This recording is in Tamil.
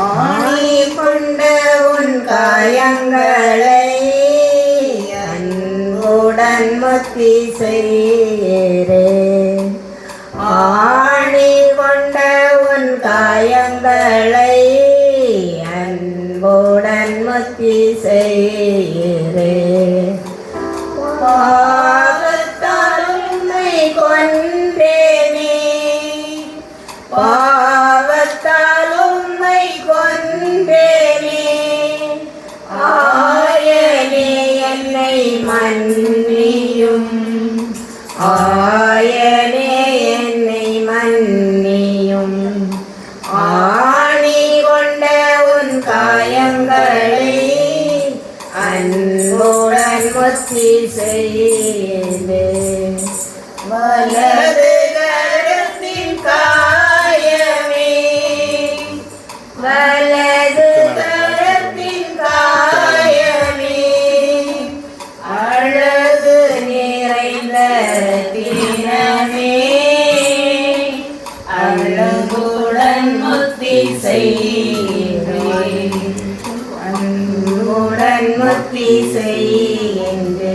ஆணி கொண்ட உன் காயங்களை அன்புடன் முத்தி செய்கிறே ஆணி கொண்ட உன் காயங்களை அன்புடன் முத்தி செய்கிறே என்னை மன்னியும். ஆயனே என்னை மன்னியும். ஆணி கொண்ட உன் காயங்களை அன்புடன் முத்தி செய்து வலது கருத்தின் காயமே அழகுடன் முத்தி செய்கின்றேன். அன்புடன் முத்தி செய்கின்றேன்.